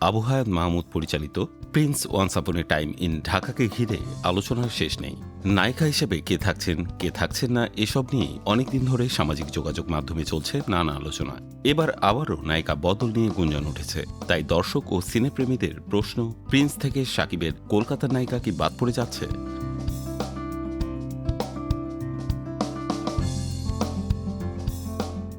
আবু হায়াত মাহমুদ পরিচালিত Prince once upon A time in ঢাকাকে ঘিরে আলোচনার শেষ নেই। নায়িকা হিসেবে কে থাকছেন কে থাকছেন না, এসব নিয়ে অনেকদিন ধরে সামাজিক যোগাযোগ মাধ্যমে চলছে নানা আলোচনা। এবার আবারও নায়িকা বদল নিয়ে গুঞ্জন উঠেছে। তাই দর্শক ও সিনেপ্রেমীদের প্রশ্ন, প্রিন্স থেকে সাকিবের কলকাতার নায়িকা কি বাদ পড়ে যাচ্ছে?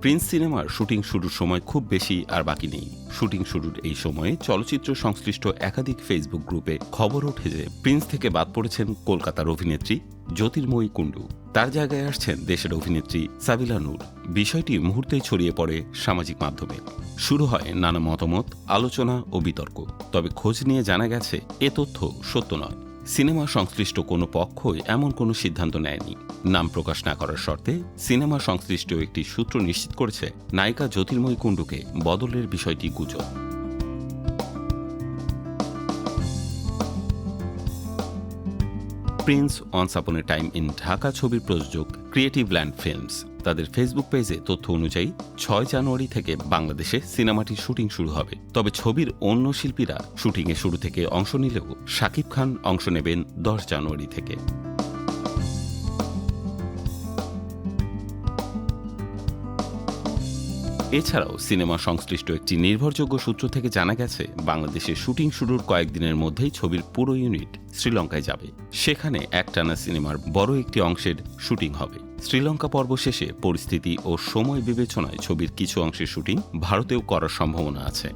প্রিন্স সিনেমার শুটিং শুরুর সময় খুব বেশি আর বাকি নেই। শুটিং শুরুর এই সময়ে চলচ্চিত্র সংশ্লিষ্ট একাধিক ফেসবুক গ্রুপে খবর ওঠে যে প্রিন্স থেকে বাদ পড়েছেন কলকাতার অভিনেত্রী জ্যোতির্ময়ী কুণ্ডু। তার জায়গায় আসছেন দেশের অভিনেত্রী সাবিলা নূর। বিষয়টি মুহূর্তেই ছড়িয়ে পড়ে সামাজিক মাধ্যমে। শুরু হয় নানা মতামত, আলোচনা ও বিতর্ক। তবে খোঁজ নিয়ে জানা গেছে, এ তথ্য সত্য নয়। সিনেমা সংশ্লিষ্ট কোনো পক্ষই এমন কোনো সিদ্ধান্ত নেয়নি। নাম প্রকাশ না করার শর্তে সিনেমা সংশ্লিষ্ট একটি সূত্র নিশ্চিত করেছে, নায়িকা জ্যোতির্ময়ী কুণ্ডুকে বদলের বিষয়টি গুজব। Prince once upon A time in Dhaka ছবির প্রযোজক ক্রিয়েটিভ ল্যান্ড ফিল্মস তাদের ফেসবুক পেজে তথ্য অনুযায়ী ছয় জানুয়ারি থেকে বাংলাদেশে সিনেমাটির শুটিং শুরু হবে। তবে ছবির অন্য শিল্পীরা শুটিংয়ে শুরু থেকে অংশ নিলেও শাকিব খান অংশ নেবেন দশ জানুয়ারি থেকে। এছাড়াও সিনেমা সংশ্লিষ্ট একটি নির্ভরযোগ্য সূত্র থেকে জানা গেছে, বাংলাদেশে শুটিং শুরুর কয়েকদিনের মধ্যেই ছবির পুরো ইউনিট শ্রীলঙ্কায় যাবে। সেখানে একটানা সিনেমার বড় একটি অংশের শুটিং হবে। শ্রীলঙ্কা পর্ব শেষে পরিস্থিতি ও সময় বিবেচনায় ছবির কিছু অংশের শুটিং ভারতেও করার সম্ভাবনা আছে।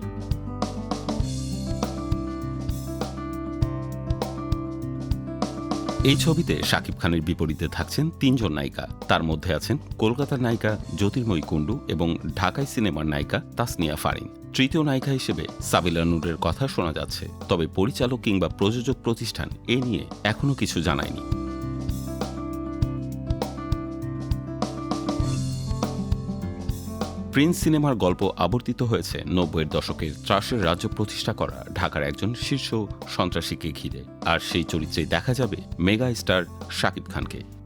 এই ছবিতে শাকিব খানের বিপরীতে থাকছেন তিনজন নায়িকা। তার মধ্যে আছেন কলকাতার নায়িকা জ্যোতির্ময়ী কুণ্ডু এবং ঢাকায় সিনেমার নায়িকা তাসনিয়া ফারিন। তৃতীয় নায়িকা হিসেবে সাবিলা নূরের কথা শোনা যাচ্ছে, তবে পরিচালক কিংবা প্রযোজক প্রতিষ্ঠান এ নিয়ে এখনও কিছু জানায়নি। প্রিন্স সিনেমার গল্প আবর্তিত হয়েছে নব্বইয়ের দশকের ত্রাসের রাজ্য প্রতিষ্ঠা করা ঢাকার একজন শীর্ষ সন্ত্রাসীকে ঘিরে। আর সেই চরিত্রে দেখা যাবে মেগা স্টার শাকিব খানকে।